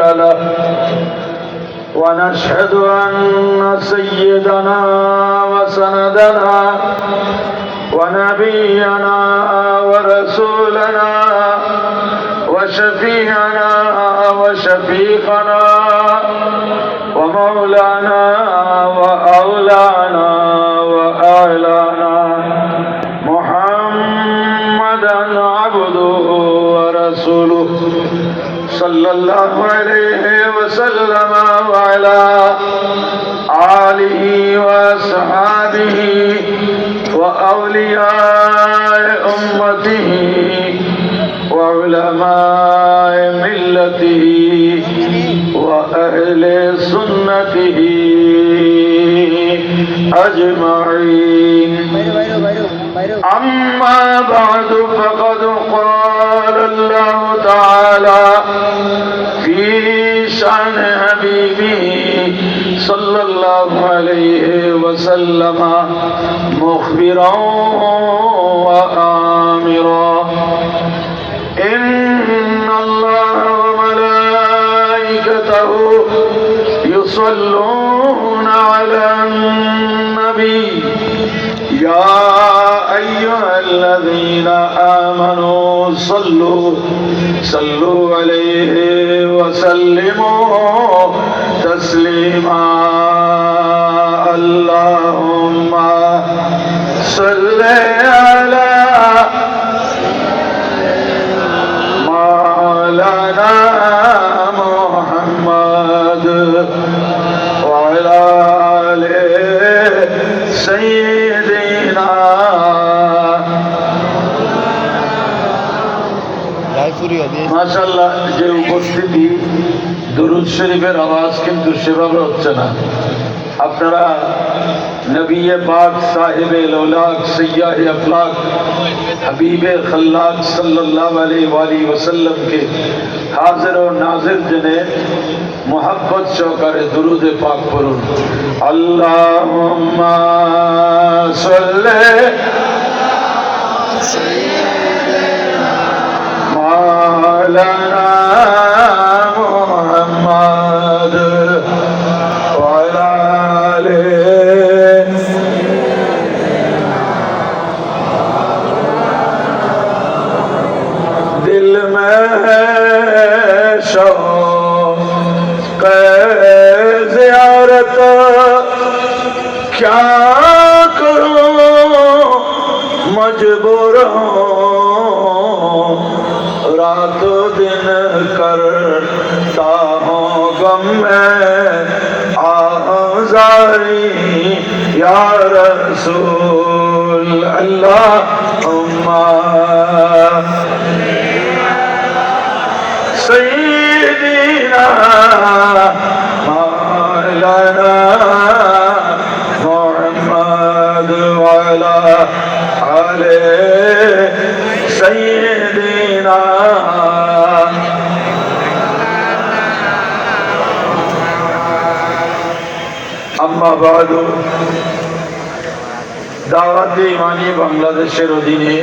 له ونشهد أن سيدنا وسندنا ونبينا ورسولنا وشفيعنا وشفيقنا ومولانا وأولانا وأعلانا. محمدا عبده صلى الله عليه وسلم وعلى آله وأصحابه وأولياء أمته وعلماء ملته وأهل سنته أجمعين. أما بعد فقد قال صلى الله عليه وسلم مخبرا وآمرا. إن الله وملائكته يصلون على النبي. يا أيها الذين آمنوا صلوا صلوا عليه وسلموا. تسليما اللهم صل على مولانا محمد وعلى آله سيدنا রায়পুরিয়া দিয়ে মাশাল্লাহ যে উপস্থিতি দুরুদ শরীফের আওয়াজ কিন্তু সেভাবে হচ্ছে না আপনারা নবিয়ে পাক সাহেবে লৌলাক সৈয়াহ আফলাক হাবিবে খল্লাক সাল্লাল্লাহু আলাইহি ওয়ালি ওয়াসাল্লাম কে হাজির ও নাজির জেনে মোহাব্বত সহকারে দুরুদে পাক পড়ুন আল্লাহুম্মা সাল্লি مولانا क्या करूं मजबूर हूँ रात दिन करता हूँ गम में आजारी या रसूल अल्लाह দিনা। আম্মা ইমানি বাংলাদেশের অধীনে